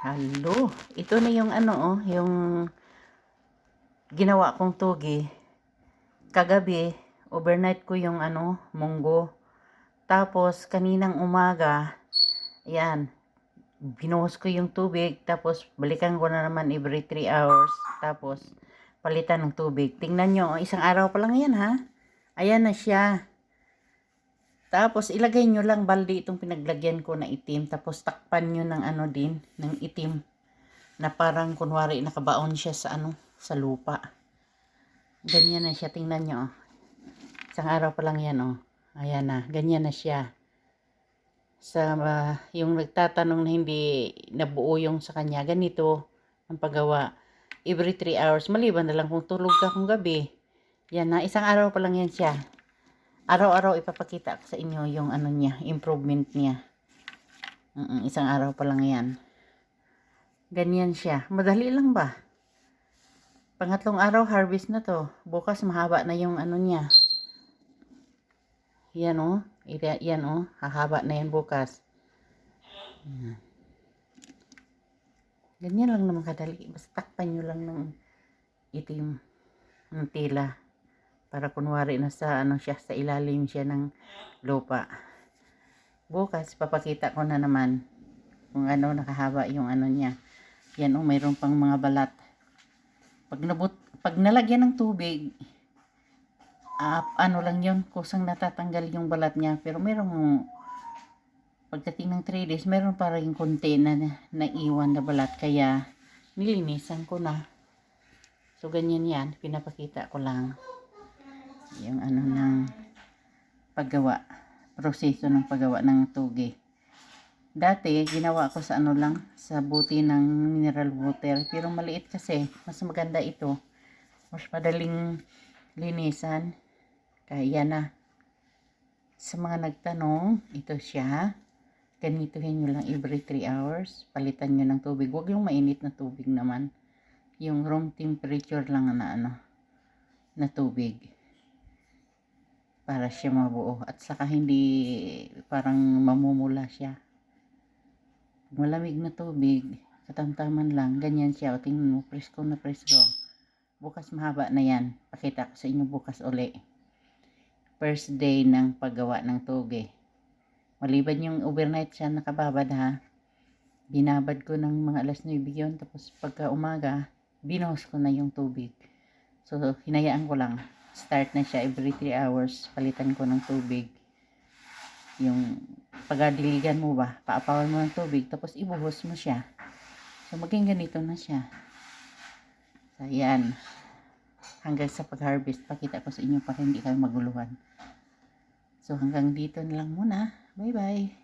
Halo. Ito na yung ano oh, yung ginawa kong tugi. Kagabi, overnight ko yung ano, munggo. Tapos, kaninang umaga, yan, binuhos ko yung tubig. Tapos, balikan ko na naman every 3 hours. Tapos, palitan ng tubig. Tingnan nyo, oh, isang araw pa lang yan ha. Ayan na siya. Tapos, ilagay nyo lang balde itong pinaglagyan ko na itim. Tapos, takpan nyo ng ano din, ng itim. Na parang, kunwari, nakabaon siya sa ano, sa lupa. Ganyan na siya. Tingnan nyo. oh. Isang araw pa lang yan, oh. Ayan na. Ganyan na siya. Sa, ah, yung nagtatanong na hindi nabuo yung sa kanya, ganito ang paggawa. Every 3 hours. Maliban na lang kung tulog ka kung gabi. Yan na. Isang araw pa lang yan siya araw-araw ipapakita ko sa inyo yung ano niya, improvement niya. Mm, isang araw pa lang yan. Ganyan siya. Madali lang ba? Pangatlong araw, harvest na to. Bukas, mahaba na yung ano niya. Yan o. Oh. Ira- Yan o. Oh. Hahaba na yan bukas. Yan. Ganyan lang naman kadali. Basta takpan nyo lang ng itim ng tila para kunwari na sa ano siya sa ilalim siya ng lupa. Bukas papakita ko na naman kung ano nakahaba yung ano niya. Yan oh, mayroon pang mga balat. Pag nabut pag nalagyan ng tubig, ah, ano lang yun, kusang natatanggal yung balat niya. Pero mayroong pagdating ng 3 days, mayroon pa rin konti na naiwan na balat. Kaya nilinisan ko na. So ganyan yan, pinapakita ko lang yung ano ng paggawa proseso ng paggawa ng tugi. Dati ginawa ko sa ano lang sa buti ng mineral water. Pero maliit kasi mas maganda ito. Mas madaling linisan. Kaya na. Sa mga nagtanong ito siya. Ganituhin nyo lang every 3 hours. Palitan nyo ng tubig. Huwag yung mainit na tubig naman. Yung room temperature lang na ano na tubig para siya mabuo. At saka hindi parang mamumula siya. Malamig na tubig katamtaman lang ganyan siya. O tingnan mo presko na presko. Bukas mahaba na yan. Pakita ko sa inyo bukas uli. First day ng paggawa ng tugi maliban yung overnight siya nakababad ha? Binabad ko ng mga alas 9 yun. Tapos pagka umaga binuhos ko na yung tubig. So hinayaan ko lang start na siya every 3 hours palitan ko ng tubig. Yung pagadiligan mo ba paapawan mo ng tubig tapos ibuhos mo siya. So maging ganito na siya. So yan. Hanggang sa pag harvest pakita ko sa inyo para hindi kayo maguluhan. So hanggang dito na lang muna. Bye bye